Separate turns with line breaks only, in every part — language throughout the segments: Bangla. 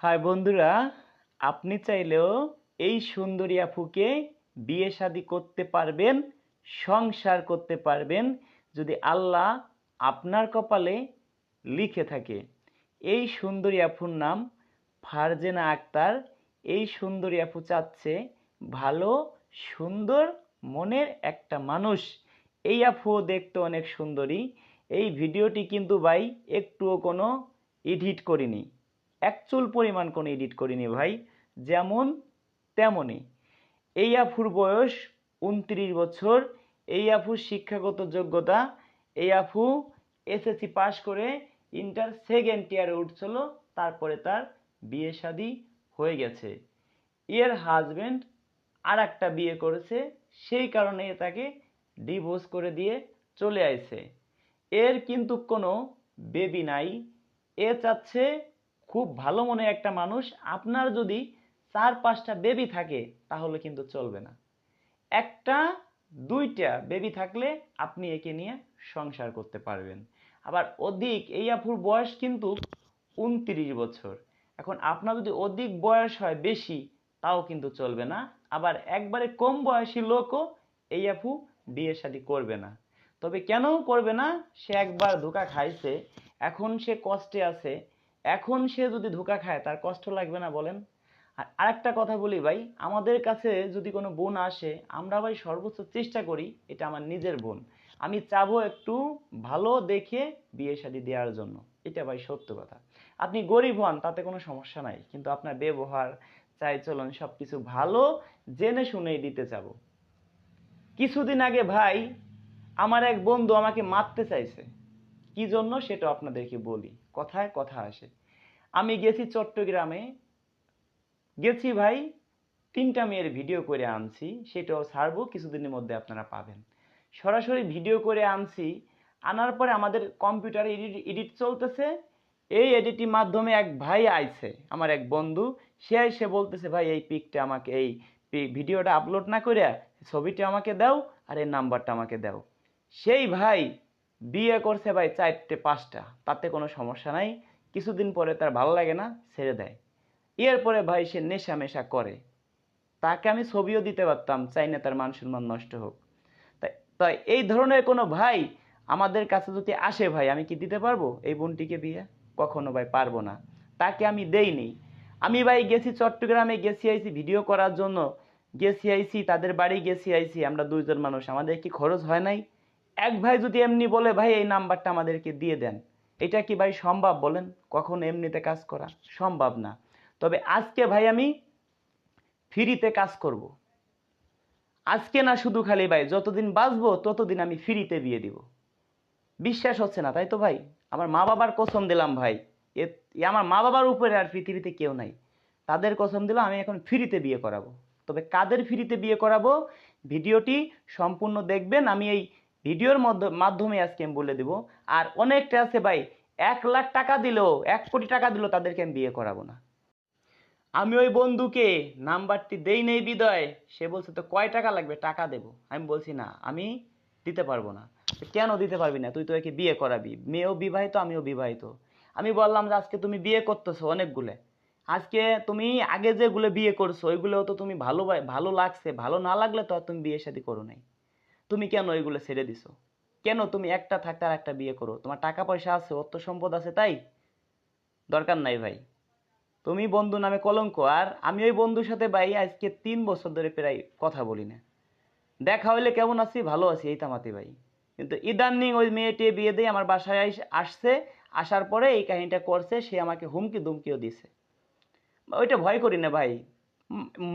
হাই বন্ধুরা, আপনি চাইলেও এই সুন্দরী আপুকে বিয়ে শাদী করতে পারবেন, সংসার করতে পারবেন, যদি আল্লাহ আপনার কপালে লিখে থাকে। এই সুন্দরী আপুর নাম ফারজেনা আক্তার। এই সুন্দরী আপু চাচ্ছে ভালো, সুন্দর মনের একটা মানুষ। এই আপুও দেখতে অনেক সুন্দরী। এই ভিডিওটি কিন্তু ভাই একটুও কোনো এডিট করিনি। অ্যাকচুয়াল পরিমাণ কোনো এডিট করিনি ভাই, যেমন তেমনই। এই আফুর বয়স উনত্রিশ বছর, এই আফুর শিক্ষাগত যোগ্যতা, এই আফু এসএসসি পাশ করে ইন্টার সেকেন্ড ইয়ারে উঠছিল, তারপরে তার বিয়ে শাদী হয়ে গেছে। এর হাজবেন্ড আর একটা বিয়ে করেছে, সেই কারণে তাকে ডিভোর্স করে দিয়ে চলে আসে এর কিন্তু কোনো বেবি নাই, এ চাচ্ছে খুব ভালো মনে একটা মানুষ, আপনার যদি চার পাঁচটা বেবি থাকে, তাহলে কিন্তু চলবে না। একটা, দুইটা বেবি থাকলে আপনি একে নিয়ে সংসার করতে পারবেন। আবার অধিক, এই আপুর বয়স কিন্তু উনত্রিশ বছর। এখন আপনার যদি অধিক বয়স হয় বেশি, তাও কিন্তু চলবে না। আবার একবারে কম বয়সী লোকও এই আপু বিয়ে শাদী করবে না। তবে কেন করবে না, সে একবার ধোকা খাইছে। এখন সে কষ্টে আছে। এখন সে যদি ধোকা খায়, তার কষ্ট লাগবে না বলেন। আর আরেকটা কথা বলি ভাই, আমাদের কাছে যদি কোনো বোন আসে, আমরা ভাই সর্বোচ্চ চেষ্টা করি, এটা আমার নিজের বোন। আমি চাবো একটু ভালো দেখে বিয়ে শাদী দেওয়ার জন্য। এটা ভাই সত্য কথা। আপনি গরিব হন, তাতে কোনো সমস্যা নাই। কিন্তু আপনার ব্যবহার চাই চলন সব কিছু ভালো, জেনে শুনেই দিতে চাব। কিছুদিন আগে ভাই, আমার এক বন্ধু আমাকে মারতে চাইছে। কি জন্য সেটা আপনাদেরকে বলি। কথায় কথা আসে। আমি গেছি চট্টগ্রামে। গেছি ভাই, তিনটা মেয়ের ভিডিও করে আনছি, সেটাও ছাড়বো, কিছুদিনের মধ্যে আপনারা পাবেন। সরাসরি ভিডিও করে আনছি, আনার পরে আমাদের কম্পিউটারে এডিট এডিট চলতেছে। এই এডিটির মাধ্যমে এক ভাই আইছে, আমার এক বন্ধু। সে এসে বলতেছে, ভাই, এই পিকটা আমাকে, এই ভিডিওটা আপলোড না করে ছবিটা আমাকে দাও আর এই নাম্বারটা আমাকে দাও। সেই ভাই বিয়ে করছে ভাই চারটে, পাঁচটা। তাতে কোনো সমস্যা নাই। কিছুদিন পরে তার ভালো লাগে না, ছেড়ে দেয়। এরপরে ভাই সে নেশা মেশা করে। তাকে আমি ছবিও দিতে পারতাম, চাই না তার মান সম্মান নষ্ট হোক। তাই তাই এই ধরনের কোনো ভাই আমাদের কাছে যদি আসে ভাই, আমি কি দিতে পারব? এই বোনটিকে বিয়ে? কখনো ভাই পারব না। তাকে আমি দেইনি। আমি ভাই গেছি চট্টগ্রামে, গেছি আইছি ভিডিও করার জন্য। গেছি আইছি, তাদের বাড়ি গেছি আইছি। আমরা দুইজন মানুষ। আমাদের কি খরচ হয় নাই? এক ভাই যদি এমনি বলে, ভাই, এই নাম্বারটা আমাদেরকে দিয়ে দেন। এটা কি ভাই সম্ভব বলেন? কখন এমনিতে কাজ করা সম্ভব না। তবে আজকে ভাই আমি ফ্রিতে কাজ করব। আজকে না শুধু খালি ভাই, যতদিন বাঁচবো ততদিন আমি ফ্রিতে বিয়ে দিব। বিশ্বাস হচ্ছে না, তাই তো ভাই? আমার মা বাবার কসম দিলাম ভাই। এ আমার মা বাবার উপরে আর পৃথিবীতে কেউ নাই। তাদের কসম দিলাম আমি এখন ফ্রিতে বিয়ে করাবো। তবে কাদের ফ্রিতে বিয়ে করাবো? ভিডিওটি সম্পূর্ণ দেখবেন। আমি এই ভিডিওর মাধ্যমে আজকে আমি বলে দেব। আর অনেকটা আছে ভাই, এক লাখ টাকা দিলেও, এক কোটি টাকা দিলেও তাদেরকে আমি বিয়ে করাবো না। আমি ওই বন্ধুকে নাম্বারটি দেই নেই বিদয়, সে বলছে, তো কয় টাকা লাগবে? টাকা দেব। আমি বলছি, না, আমি দিতে পারব না। কেন দিতে পারবি না? তুই তো একে বিয়ে করাবি। মেয়েও বিবাহিত, আমিও বিবাহিত। আমি বললাম যে, আজকে তুমি বিয়ে করতেছো অনেকগুলো। আজকে তুমি আগে যেগুলো বিয়ে করছ ওইগুলো তো তুমি ভালো ভালো লাগছে। ভালো না লাগলে তো আর তুমি বিয়ে শাদী করো নাই। তুমি কেন ওইগুলো ছেড়ে দিছো? কেন তুমি একটা থাকতে আর একটা বিয়ে করো? তোমার টাকা পয়সা আছে অর্থ সম্পদ আছে, তাই? দরকার নাই ভাই। তুমি বন্ধু নামে কলঙ্ক, আর আমি ওই বন্ধুর সাথে ভাই আজকে তিন বছর ধরে প্রায় কথা বলি না। দেখা হইলে কেমন আছি? ভালো আছি, এই তামাতি ভাই। কিন্তু ইদানিং ওই মেয়েটি বিয়ে দিয়ে আমার বাসায় আসছে, আসার পরে এই কাহিনীটা করছে, সে আমাকে হুমকি দুমকিও দিছে। ওইটা ভয় করি না ভাই।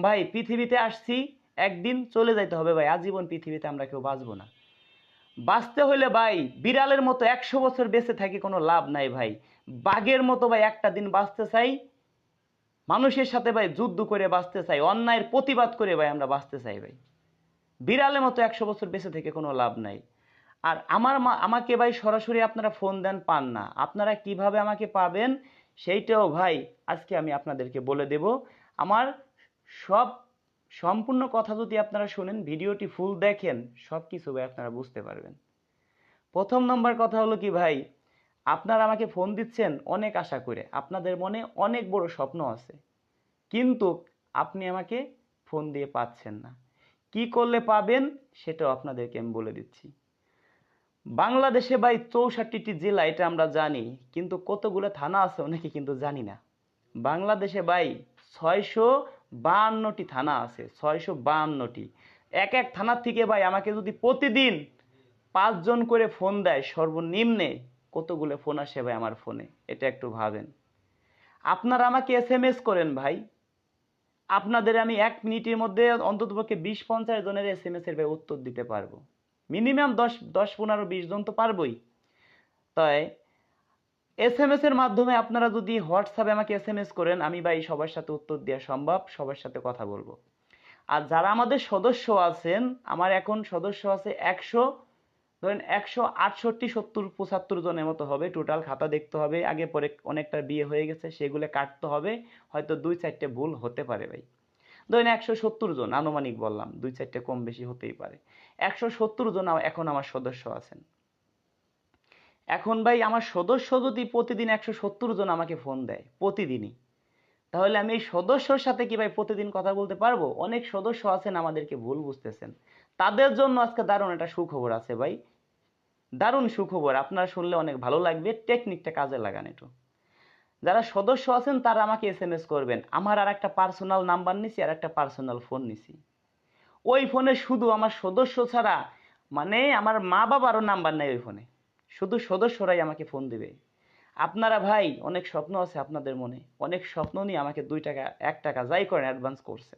ভাই, পৃথিবীতে আসছি একদিন চলে যাইতে হবে ভাই, আজীবন পৃথিবীতে আমরা কেউ বাঁচবো না। বাঁচতে হইলে ভাই, বিড়ালের মতো একশো বছর বেঁচে থাকি কোনো লাভ নাই ভাই। বাঘের মতো ভাই, একটা দিন বাঁচতে চাই, মানুষের সাথে ভাই যুদ্ধ করে বাঁচতে চাই, অন্যায়ের প্রতিবাদ করে ভাই আমরা বাঁচতে চাই ভাই। বিড়ালের মতো একশো বছর বেঁচে থেকে কোনো লাভ নাই। আর আমার মা, আমাকে ভাই সরাসরি আপনারা ফোন দেন, পান না। আপনারা কীভাবে আমাকে পাবেন, সেইটাও ভাই আজকে আমি আপনাদেরকে বলে দেব। আমার সব সম্পূর্ণ কথা যদি আপনারা শুনেন, ভিডিওটি ফুল দেখেন সব কিছু ভাই আপনারা বুঝতে পারবেন। প্রথম নম্বর কথা হলো কি ভাই, আপনারা আমাকে ফোন দিচ্ছেন অনেক আশা করে, আপনাদের মনে অনেক বড় স্বপ্ন আছে। কিন্তু আপনি আমাকে ফোন দিয়ে পাচ্ছেন না। কি করলে পাবেন সেটাও আপনাদেরকে আমি বলে দিচ্ছি। বাংলাদেশে ভাই চৌষট্টিটি জেলা, এটা আমরা জানি, কিন্তু কতগুলো থানা আছে অনেকে কিন্তু জানি না। বাংলাদেশে ভাই ছয়শো বাহান্নটি থানা আছে, ছয়শো বাহান্নটি। এক এক থানার থেকে ভাই আমাকে যদি প্রতিদিন পাঁচজন করে ফোন দেয়, সর্বনিম্নে কতগুলো ফোন আসে ভাই আমার ফোনে? এটা একটু ভাবেন। আপনারা আমাকে এস এম এস করেন ভাই। আপনাদের আমি এক মিনিটের মধ্যে অন্ততপক্ষে বিশ পঞ্চাশ জনের এস এম এস এর ভাই উত্তর দিতে পারব। মিনিমাম দশ দশ, পনেরো, বিশ জন তো পারবই। তাই এস এম এস এর মাধ্যমে আপনারা যদি হোয়াটসঅ্যাপে আমাকে এস এম এস করেন, আমি ভাই সবার সাথে উত্তর দেওয়া সম্ভব, সবার সাথে কথা বলব। আর যারা আমাদের সদস্য আছেন, আমার এখন সদস্য আছে একশো, ধরেন একশো আটষট্টি, সত্তর, পঁচাত্তর জনের মতো হবে। টোটাল খাতা দেখতে হবে, আগে পরে অনেকটা বিয়ে হয়ে গেছে, সেগুলো কাটতে হবে। হয়তো দুই চারটে ভুল হতে পারে ভাই। ধরেন একশো সত্তর জন, আনুমানিক বললাম, দুই চারটে কম বেশি হতেই পারে। একশো সত্তর জন এখন আমার সদস্য আছেন। এখন ভাই আমার সদস্য যদি প্রতিদিন একশো সত্তর জন আমাকে ফোন দেয়, প্রতিদিনই, তাহলে আমি এই সদস্যর সাথে কি ভাই প্রতিদিন কথা বলতে পারব? অনেক সদস্য আছেন আমাদেরকে ভুল বুঝতেছেন। তাদের জন্য আজকে দারুণ একটা সুখবর আছে ভাই। দারুণ সুখবর, আপনারা শুনলে অনেক ভালো লাগবে টেকনিকটা কাজে লাগান একটু। যারা সদস্য আছেন, তারা আমাকে এস এম এস করবেন। আমার আর একটা পার্সোনাল নাম্বার নিছি, আর একটা পার্সোনাল ফোন নিছি। ওই ফোনে শুধু আমার সদস্য ছাড়া মানে আমার মা বাবারও নাম্বার নেই ওই ফোনে শুধু সদস্যরাই আমাকে ফোন দিবে। আপনারা ভাই, অনেক স্বপ্ন আছে আপনাদের মনে। অনেক স্বপ্ন নিয়ে আমাকে দুই টাকা, এক টাকা যাই করেন অ্যাডভান্স করছে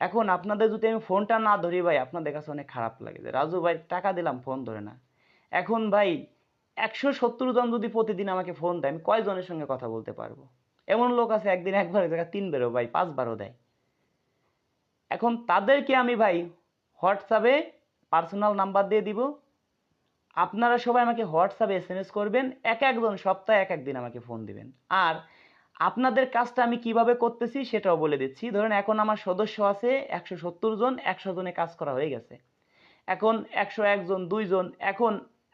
এখন আপনাদের যদি আমি ফোনটা না ধরি ভাই, আপনাদের কাছে অনেক খারাপ লাগে যে, রাজু ভাই, টাকা দিলাম ফোন ধরে না। এখন ভাই, একশো সত্তর জন যদি প্রতিদিন আমাকে ফোন দেয়, আমি কয়জনের সঙ্গে কথা বলতে পারব? এমন লোক আছে, একদিন একবার জায়গায় তিনবারও ভাই, পাঁচবারও দেয়। এখন তাদেরকে আমি ভাই, হোয়াটসঅ্যাপে পার্সোনাল নাম্বার দিয়ে দিব। আপনারা সবাই আমাকে হোয়াটসঅ্যাপে এস এম এস করবেন, এক একজন সপ্তাহে এক একদিন আমাকে ফোন দিবেন। আর আপনাদের কাজটা আমি কীভাবে করতেছি সেটাও বলে দিচ্ছি। ধরেন, এখন আমার সদস্য আছে একশো সত্তর জন, একশো জনে কাজ করা হয়ে গেছে। এখন একশো একজন দুইজন এখন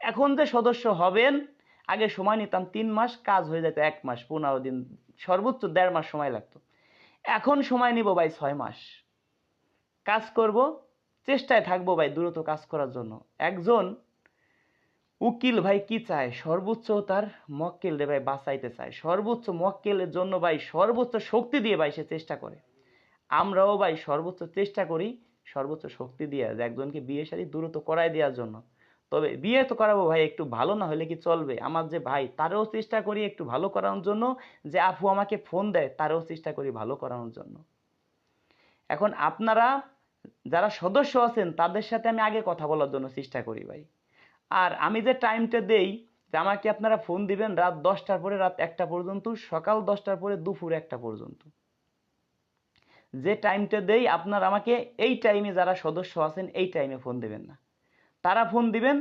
এখন যে সদস্য হবেন, আগে সময় নিতাম তিন মাস, কাজ হয়ে যেত এক মাস, পনেরো দিন, সর্বোচ্চ দেড় মাস সময় লাগতো। এখন সময় নিব ভাই ছয় মাস। কাজ করব, চেষ্টায় থাকব ভাই দ্রুত কাজ করার জন্য। একজন উকিল ভাই কি চায়? সর্বোচ্চ তার মক্কেল রে ভাই বাঁচাইতে চায়। সর্বোচ্চ মক্কেলের জন্য ভাই সর্বোচ্চ শক্তি দিয়ে ভাই সে চেষ্টা করে। আমরাও ভাই সর্বোচ্চ চেষ্টা করি সর্বোচ্চ শক্তি দিয়ে একজনকে বিয়ে শাদী দ্রুত করাই দেওয়ার জন্য। তবে বিয়ে তো করাবো ভাই, একটু ভালো না হলে কি চলবে? আমার যে ভাই, তারও চেষ্টা করি একটু ভালো করানোর জন্য। যে আপু আমাকে ফোন দেয়, তারও চেষ্টা করি ভালো করানোর জন্য। এখন আপনারা যারা সদস্য আছেন, তাদের সাথে আমি আগে কথা বলার জন্য চেষ্টা করি ভাই। আর আমি যে টাইমটা দেই, যে আমাকে আপনারা ফোন দিবেন রাত দশটার পরে, রাত একটা পর্যন্ত, সকাল দশটার পরে, দুপুর একটা পর্যন্ত। যে টাইমটা দেই, আপনার আমাকে এই টাইমে যারা সদস্য আছেন, এই টাইমে ফোন দিবেন না। তারা ফোন দিবেন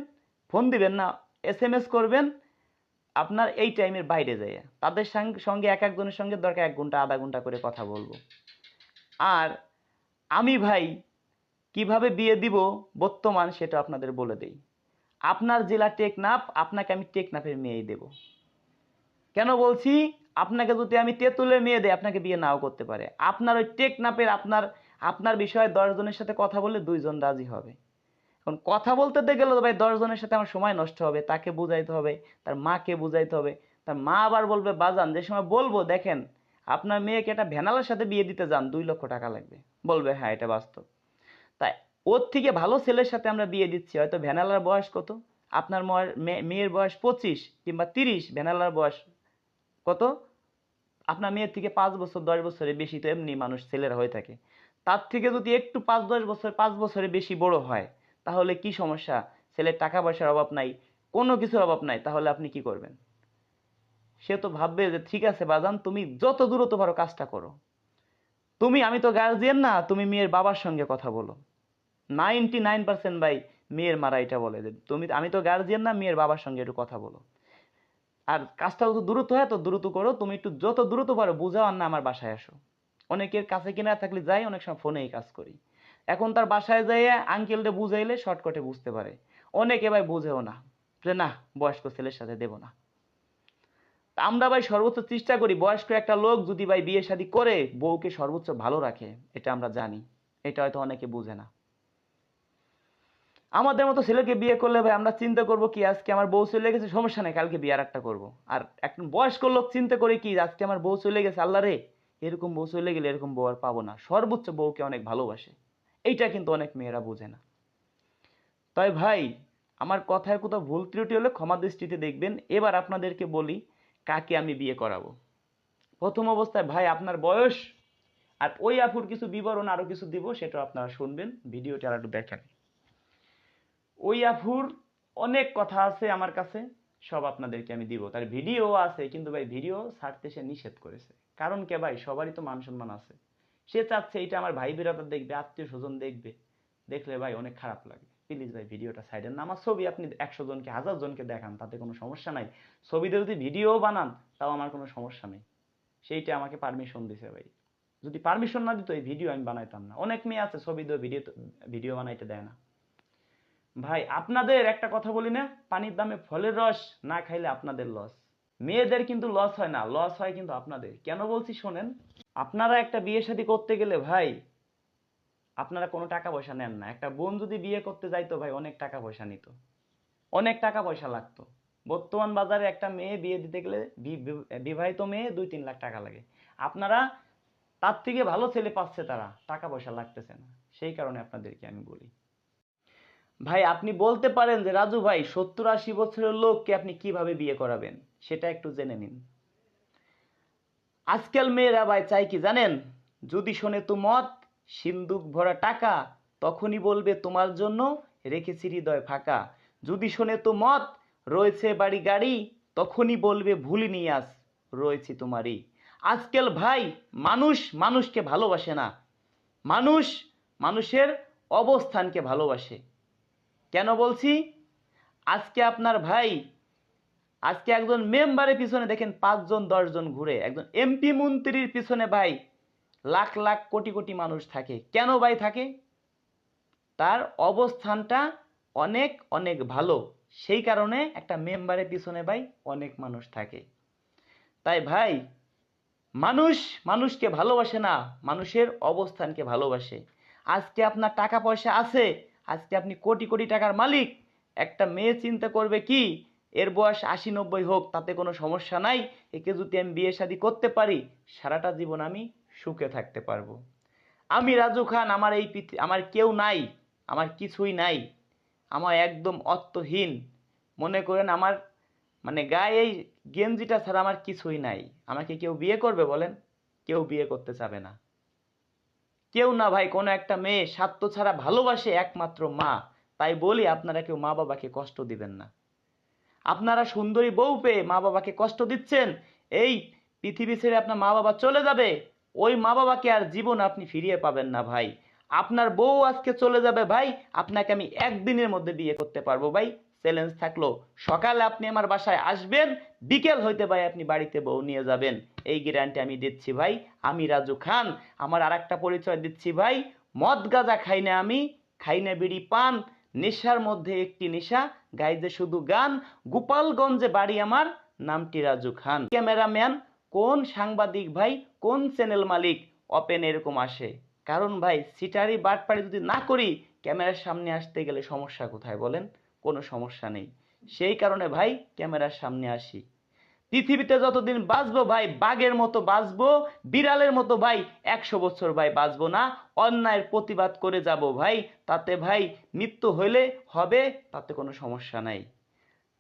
ফোন দিবেন না এস এম এস করবেন, আপনার এই টাইমের বাইরে যায় তাদের সঙ্গে এক একজনের সঙ্গে দরকার এক ঘণ্টা, আধা ঘণ্টা করে কথা বলব। আর আমি ভাই, কীভাবে বিয়ে দিব, বর্তমান সেটা আপনাদের বলে দেই। আপনার জেলা টেকনাফ, আপনাকে আমি টেকনাফের মেয়েই দেব। কেন বলছি? আপনাকে যদি আমি তেঁতুলের মেয়ে দেয় আপনাকে বিয়ে নাও করতে পারে। আপনার ওই টেকনাফের আপনার আপনার বিষয়ে দশজনের সাথে কথা বললে দুইজন রাজি হবে। এখন কথা বলতে গেলে ভাই দশজনের সাথে আমার সময় নষ্ট হবে, তাকে বুঝাইতে হবে, তার মাকে বুঝাইতে হবে। তার মা আবার বলবে, বাজান, যে সময় বলব, দেখেন, আপনার মেয়েকে একটা ভ্যানালার সাথে বিয়ে দিতে যান, দুই লক্ষ টাকা লাগবে। বলবে হ্যাঁ এটা বাস্তব। তাই ওর থেকে ভালো ছেলের সাথে আমরা বিয়ে দিচ্ছি। হয়তো ভ্যানালার বয়স কত? আপনার মেয়ের বয়স পঁচিশ কিংবা তিরিশ, ভ্যানালার বয়স কত? আপনার মেয়ের থেকে পাঁচ বছর, দশ বছরের বেশি তো এমনি মানুষ ছেলেরা হয়ে থাকে। তার থেকে যদি একটু পাঁচ, দশ বছর, পাঁচ বছরের বেশি বড় হয়, তাহলে কি সমস্যা? ছেলের টাকা পয়সার অভাব নাই, কোনো কিছুর অভাব নাই, তাহলে আপনি কি করবেন? সে তো ভাববে যে, ঠিক আছে বাজান, তুমি যত দ্রুত পারো কাজটা করো। তুমি, আমি তো গার্জিয়ান না, তুমি মেয়ের বাবার সঙ্গে কথা বলো। নাইনটি নাইন পার্সেন্ট ভাই মেয়ের মারা এটা বলে যে তুমি আমি তো গার্জিয়ান না, মেয়ের বাবার সঙ্গে একটু কথা বলো। আর কাজটা তো দ্রুত হয় তো দ্রুত করো। তুমি একটু যত দ্রুত পারো, বুঝাও আর না আমার বাসায় আসো। অনেকের কাছে কিনা থাকলে যাই, অনেক সময় ফোনেই কাজ করি। এখন তার বাসায় যাইয়ে আঙ্কেলটা বুঝাইলে শর্টকাটে বুঝতে পারে। অনেকে ভাই বুঝেও না, যে না, বয়স্ক ছেলের সাথে দেবো না। আমরা ভাই সর্বোচ্চ চেষ্টা করি, বয়স্ক একটা লোক যদি ভাই বিয়ে শাদী করে, বউকে সর্বোচ্চ ভালো রাখে, এটা আমরা জানি। এটা হয়তো অনেকে বুঝে না। আমাদের মতো ছেলেকে বিয়ে করলে ভাই আমরা চিন্তা করব কি, আজকে আমার বউ চলে গেছে, সমস্যা নেই, কালকে বিয়ে আর একটা করব। আর একজন বয়স্ক লোক চিন্তা করে কি, আজকে আমার বউ চলে গেছে, আল্লাহ রে, এরকম বউ চলে গেলে এরকম বউ আর পাবো না। সর্বোচ্চ বউকে অনেক ভালোবাসে। এইটা কিন্তু অনেক মেয়েরা বোঝে না। তাই ভাই, আমার কথায় কোথাও ভুল ত্রুটি হলে ক্ষমা দৃষ্টিতে দেখবেন। এবার আপনাদেরকে বলি, কাকে আমি বিয়ে করাবো? প্রথম অবস্থায় ভাই, আপনার বয়স আর ওই আপুর কিছু বিবরণ, আরও কিছু দিব সেটা আপনারা শুনবেন। ভিডিওটা আর একটু দেখেন। ওই আফুর অনেক কথা আছে আমার কাছে, সব আপনাদেরকে আমি দিব। তার ভিডিও আছে, কিন্তু ভাই ভিডিও ছাড়তে সে নিষেধ করেছে। কারণ কে ভাই? সবারই তো মান সম্মান আছে। সে চাচ্ছে এটা আমার ভাই বিরাদার দেখবে, আত্মীয় স্বজন দেখবে। দেখলে ভাই অনেক খারাপ লাগে। প্লিজ ভাই, ভিডিওটা সাইডের না। আমার ছবি আপনি একশো জনকে, হাজার জনকে দেখান, তাতে কোনো সমস্যা নাই। ছবিতে যদি ভিডিও বানান, তাও আমার কোনো সমস্যা নেই। সেইটা আমাকে পারমিশন দিছে ভাই। যদি পারমিশন না দিত, এই ভিডিও আমি বানাইতাম না। অনেক মেয়ে আছে, ছবি দিয়ে ভিডিও ভিডিও বানাইতে দেয় না। ভাই, আপনাদের একটা কথা বলি না, পানির দামে ফলের রস না খাইলে আপনাদের লস মেয়েদের কিন্তু লস হয় না লস হয় কিন্তু আপনাদের। কেন বলছি শোনেন, আপনারা একটা বিয়ে শাদী করতে গেলে ভাই, আপনারা কোনো টাকা পয়সা নেন না। একটা বোন যদি বিয়ে করতে যাইতো ভাই, অনেক টাকা পয়সা নিত। অনেক টাকা পয়সা লাগতো। বর্তমান বাজারে একটা মেয়ে বিয়ে দিতে গেলে বিবাহিত মেয়ে দুই, তিন লাখ টাকা লাগে। আপনারা, তার থেকে ভালো ছেলে পাচ্ছে তারা, টাকা পয়সা লাগতেছে না। সেই কারণে আপনাদেরকে আমি বলি। ভাই, আপনি বলতে পারেন যে, রাজু ভাই সত্তর আশি বছরের লোককে আপনি কীভাবে বিয়ে করাবেন? সেটা একটু জেনে নিন। আজকাল মেয়েরা ভাই, চাই কি জানেন? যদি শোনে তো মত সিন্দুক ভরা টাকা, তখনই বলবে, তোমার জন্য রেখেছি হৃদয় ফাঁকা। যদি শোনে তো মত রয়েছে বাড়ি গাড়ি, তখনই বলবে ভুলিনি আজ রয়েছি তোমারই। আজকাল ভাই, মানুষ মানুষকে ভালোবাসে না। মানুষ মানুষের অবস্থানকে ভালোবাসে। কেন বলছি? আজকে আপনার ভাই, আজকে একজন মেম্বারের পিছনে দেখেন পাঁচজন, দশজন ঘুরে। একজন এমপি মন্ত্রীর পিছনে ভাই লাখ লাখ, কোটি কোটি মানুষ থাকে। কেন ভাই থাকে? তার অবস্থানটা অনেক অনেক ভালো। সেই কারণে একটা মেম্বারের পিছনে ভাই অনেক মানুষ থাকে। তাই ভাই, মানুষ মানুষকে ভালোবাসে না, মানুষের অবস্থানকে ভালোবাসে। আজকে আপনার টাকা পয়সা আছে আজকে আপনি কোটি কোটি টাকার মালিক। একটা মেয়ে চিন্তা করবে কি, এর বয়স আশি নব্বই হোক, তাতে কোনো সমস্যা নাই। একে যদি আমি বিয়ে শাদী করতে পারি, সারাটা জীবন আমি সুখে থাকতে পারব। আমি রাজু খান, আমার এই পৃথি- আমার কেউ নাই, আমার কিছুই নাই। আমার একদম অর্থহীন। মনে করেন আমার মানে গায়ে এই গেঞ্জিটা ছাড়া আমার কিছুই নাই। আমাকে কেউ বিয়ে করবে বলেন? কেউ বিয়ে করতে চাবে না। কেউ না ভাই, কোনো একটা মেয়ে স্বার্থ ছাড়া ভালোবাসে একমাত্র মা। তাই বলি আপনারা কেউ মা বাবাকে কষ্ট দিবেন না। আপনারা সুন্দরী বউ পেয়ে মা বাবাকে কষ্ট দিচ্ছেন, এই পৃথিবী ছেড়ে আপনার মা বাবা চলে যাবে, ওই মা বাবাকে আর জীবন আপনি ফিরিয়ে পাবেন না ভাই। আপনার বউ আজকে চলে যাবে ভাই, আপনাকে আমি একদিনের মধ্যে বিয়ে করতে পারব ভাই। চ্যালেঞ্জ থাকল। সকালে আপনি আমার বাসায় আসবেন, বিকেল হইতে ভাই আপনি বাড়িতে বউ নিয়ে যাবেন। এই গ্যারান্টি আমি দিচ্ছি ভাই, আমি রাজু খান, আমার আর একটা পরিচয় দিচ্ছি ভাই। মদ গাঁজা খাই না আমি, খাই না বিড়ি পান। নেশার মধ্যে একটি নেশা গাইজে শুধু গান। গোপালগঞ্জে বাড়ি আমার, নামটি রাজু খান। ক্যামেরাম্যান, কোন সাংবাদিক ভাই, কোন চ্যানেল মালিক? ওপেন এরকম আসে। কারণ ভাই, সিটারি বাটপাড়ি যদি না করি, ক্যামেরার সামনে আসতে গেলে সমস্যা কোথায় বলেন? কোনো সমস্যা নেই। সেই কারণে ভাই ক্যামেরার সামনে আসি। পৃথিবীতে যতদিন বাঁচবো ভাই, বাঘের মতো বাঁচবো, বিড়ালের মতো ভাই, একশো বছর ভাই বাঁচবো না, অন্যায়ের প্রতিবাদ করে যাব ভাই, তাতে ভাই মৃত্যু হইলে হবে, তাতে কোনো সমস্যা নাই।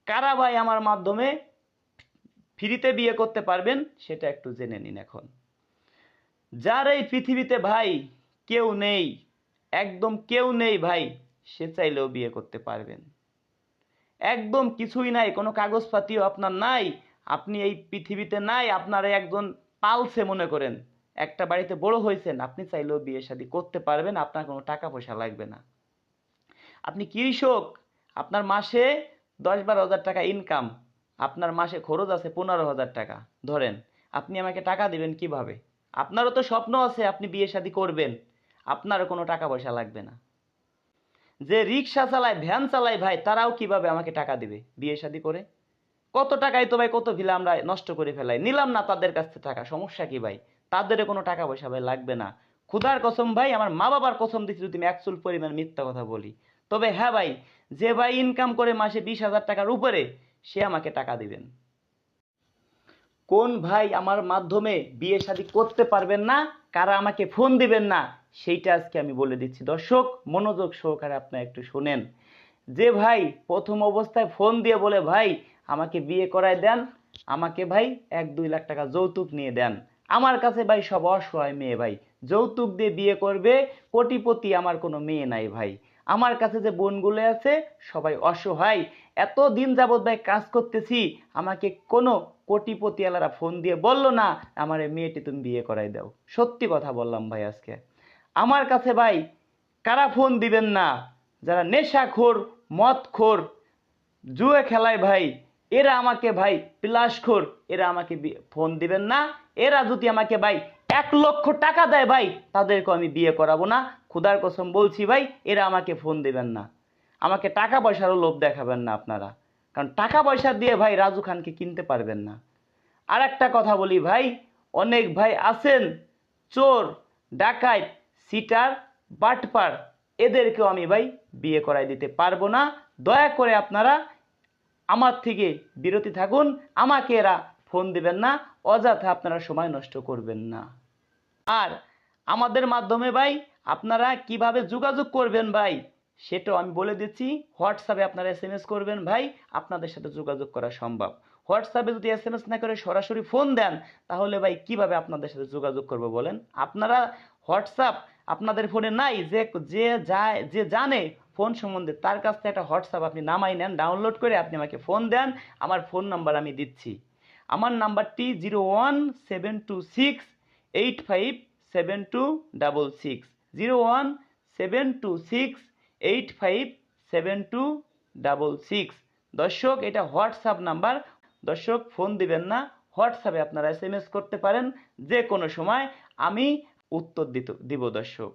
কারা ভাই আমার মাধ্যমে ফ্রিতে বিয়ে করতে পারবেন, সেটা একটু জেনে নিন এখন। যার এই পৃথিবীতে ভাই কেউ নেই, একদম কেউ নেই ভাই, সে চাইলেও বিয়ে করতে পারবেন। একদম কিছুই নাই, কোনো কাগজপাতিও আপনার নাই, আপনি এই পৃথিবীতে নাই, আপনার একজন পালছে মনে করেন। একটা বাড়িতে বড় হয়েছেন, আপনি চাইলেও বিয়ে শাদী করতে পারবেন, আপনার কোনো টাকা পয়সা লাগবে না। আপনি কৃষক, আপনার মাসে দশ বারো হাজার টাকা ইনকাম আপনার মাসে খরচ আছে পনেরো হাজার টাকা। ধরেন, আপনি আমাকে টাকা দেবেন কীভাবে? আপনারও তো স্বপ্ন আছে, আপনি বিয়ে শাদী করবেন, আপনারও কোনো টাকা পয়সা লাগবে না। যে রিক্সা চালায়, ভ্যান চালায় ভাই, তারাও কীভাবে আমাকে টাকা দিবে? বিয়ে শাদী করে? কত টাকায় তো ভাই, কত ভিলা আমরা নষ্ট করে ফেলাই। নিলাম না তাদের কাছ থেকে টাকা, সমস্যা কি ভাই? তাদের কোনো টাকা পয়সা ভাই লাগবে না। খুদার কসম ভাই, আমার মা বাবার কসম দিচ্ছি যদি আমি একচুল পরিমাণ মিথ্যা কথা বলি। তবে হ্যাঁ ভাই, যে ভাই ইনকাম করে মাসে বিশ হাজার টাকার উপরে, সে আমাকে টাকা দিবেন। কোন ভাই আমার মাধ্যমে বিয়ে শাদী করতে পারবেন না? কারা আমাকে ফোন দিবেন না? সেইটা আজকে আমি বলে দিচ্ছি। দর্শক, মনোযোগ সহকারে আপনারা একটু শোনেন। যে ভাই প্রথম অবস্থায় ফোন দিয়ে বলে, ভাই, আমাকে বিয়ে করায় দেন। আমাকে ভাই এক দুই লাখ টাকা যৌতুক নিয়ে দেন। আমার কাছে ভাই সব অসহায় মেয়ে ভাই। যৌতুক দিয়ে বিয়ে করবে, কোটিপতি আমার কোনো মেয়ে নাই ভাই। আমার কাছে যে বোনগুলো আছে, সবাই অসহায়। এত দিন যাবৎ ভাই কাজ করতেছি, আমাকে কোনো কোটিপতি আলারা ফোন দিয়ে বলল না, আমার এই মেয়েটি তুমি বিয়ে করাই দাও। সত্যি কথা বললাম ভাই আজকে। আমার কাছে ভাই, কারা ফোন দিবেন না? যারা নেশাখোর, মদখোর, জুয়ে খেলায় ভাই, এরা আমাকে ভাই, প্লাসখোর, এরা আমাকে ফোন দিবেন না। এরা যদি আমাকে ভাই, এক লক্ষ টাকা দেয় ভাই তাদেরকে আমি বিয়ে করাবো না। খুদার কসম বলছি ভাই, এরা আমাকে ফোন দিবেন না। আমাকে টাকা পয়সারও লোভ দেখাবেন না আপনারা। কারণ টাকা পয়সা দিয়ে ভাই রাজু খানকে কিনতে পারবেন না। আর একটা কথা বলি ভাই, অনেক ভাই আছেন, চোর ডাকাইত সিটার, বাটপার, এদেরকেও আমি ভাই বিয়ে করাই দিতে পারব না। দয়া করে আপনারা আমার থেকে বিরতি থাকুন, আমাকে এরা ফোন দিবেন না, অযথা আপনারা সময় নষ্ট করবেন না। আর আমাদের মাধ্যমে ভাই আপনারা কীভাবে যোগাযোগ করবেন ভাই, সেটাও আমি বলে দিচ্ছি। হোয়াটসঅ্যাপে আপনারা এস এম এস করবেন ভাই, আপনাদের সাথে যোগাযোগ করা সম্ভব। হোয়াটসঅ্যাপে যদি এস এম এস না করে সরাসরি ফোন দেন, তাহলে ভাই কীভাবে আপনাদের সাথে যোগাযোগ করব বলেন? আপনারা হোয়াটসঅ্যাপ আপনাদের ফোনে নাই, যে যে যায়, যে জানে ফোন সম্বন্ধে, তার কাছ থেকে একটা হোয়াটসঅ্যাপ আপনি নামাই নেন, ডাউনলোড করে আপনি আমাকে ফোন দেন, আমার ফোন নাম্বার আমি দিচ্ছি। আমার নাম্বারটি zero one seven two six eight five seven two double six. Zero one seven two six eight five seven two double six. দর্শক, এটা হোয়াটসঅ্যাপ নাম্বার। দর্শক, ফোন দিবেন না। হোয়াটসঅ্যাপে আপনারা এস করতে পারেন। যে কোনো সময় আমি উত্তর দিত দিব দর্শক।